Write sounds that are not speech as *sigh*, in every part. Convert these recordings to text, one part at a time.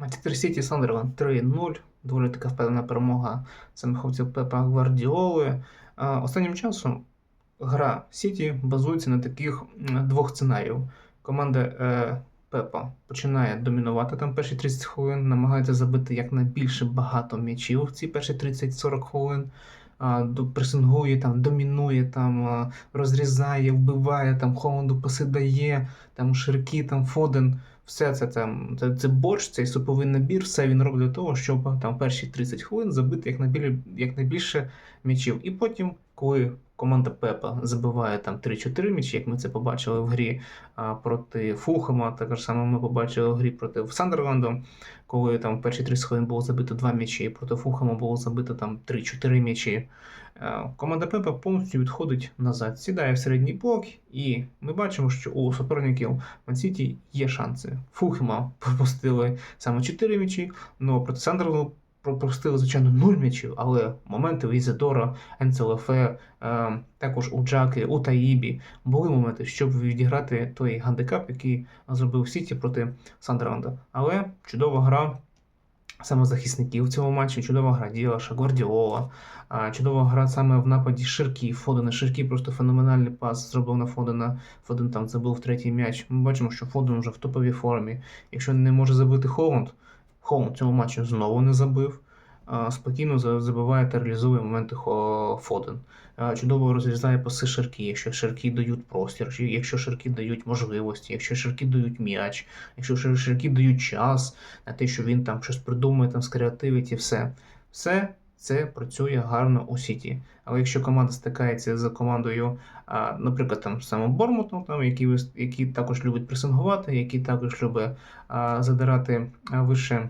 Манчестер Сіті Сандерленд 3-0. Доволі така впевнена перемога самих хлопців Пепа Гвардіоли. Останнім часом гра Сіті базується на таких двох сценаріїв. Команда е, Пепа починає домінувати там перші 30 хвилин, намагається забити якнайбільше багато м'ячів в ці перші 30-40 хвилин. Пресингує, там, домінує, там, розрізає, вбиває, там, Холланду паси дає, там, Ширкі, там, Фоден. Все це там, це, це борщ, цей суповий набір, все він робить для того, щоб там перші 30 хвилин забити якнайбільше, якнайбільше м'ячів. І потім, коли команда Пепа забиває там 3-4 м'ячі, як ми це побачили в грі а, проти Фулхема, також саме ми побачили в грі проти Сандерленду, коли там в перші 30 хвилин було забито 2 м'ячі, проти Фухама було забито там 3-4 м'ячі. Е, Команда Пепа повністю відходить назад, сідає в середній блок, і ми бачимо, що у суперників Мансіті є шанси. Фухема пропустили саме 4 м'ячі, але проти Сандерленду пропустили, звичайно, 0 м'ячів, але моменти у Ізидора, Енцелефе, е, також у Джаки, у Таїбі були моменти, щоб відіграти той гандикап, який зробив Сіті проти Сандерленда. Але чудова гра саме захисників в цьому матчі, чудова гра Діаша, Гвардіола, а, чудова гра саме в нападі Ширкі, Фодена. Ширкі просто феноменальний пас зробив на Фодена. Фоден там забив третій м'яч. Ми бачимо, що Фоден вже в топовій формі. Якщо не може забити Холланд, Холланд в цьому матчі знову не забив. Спокійно забиває та реалізує моменти Фоден. Чудово розрізає паси Ширкі, якщо Ширкі дають простір, якщо Ширкі дають можливості, якщо Ширкі дають м'яч, якщо Шир- Ширкі дають час на те, що він там щось придумує, там скреативить і все. Все це працює гарно у Сіті. Але якщо команда стикається з командою, наприклад, там саме Бормутом, там, які, які також любить пресингувати, які також любить задирати вище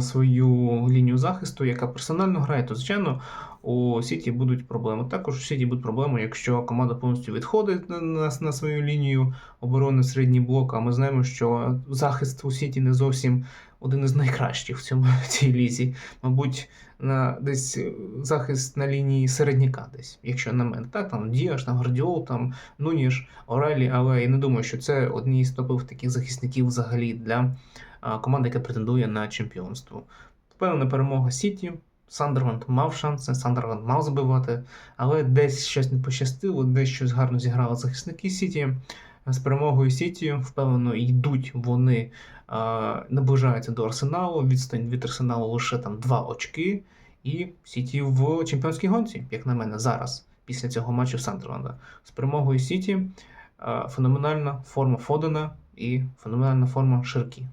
свою лінію захисту, яка персонально грає, то звичайно у Сіті будуть проблеми. Також у Сіті будуть проблеми, якщо команда повністю відходить на, на, на свою лінію оборони середній блок. А ми знаємо, що захист у Сіті не зовсім один із найкращих в цьому *laughs* в цій лізі. Мабуть, на десь е, захист на лінії середняка, десь, якщо на мене. Так, там Діаш, там Гвардіол, там Нуніш, Орелі, але я не думаю, що це одні з топових таких захисників взагалі для команди, яка претендує на чемпіонство. Впевнена перемога Сіті. Сандерленд мав шанси, Сандерленд мав забивати, але десь щось не пощастило, десь щось гарно зіграли захисники Сіті. З перемогою Сіті, впевнено, йдуть вони, наближаються до Арсеналу. Відстань від Арсеналу лише там два очки. І Сіті в чемпіонській гонці, як на мене, зараз, після цього матчу Сандерленда. З перемогою Сіті феноменальна форма Фодена і феноменальна форма Ширкі.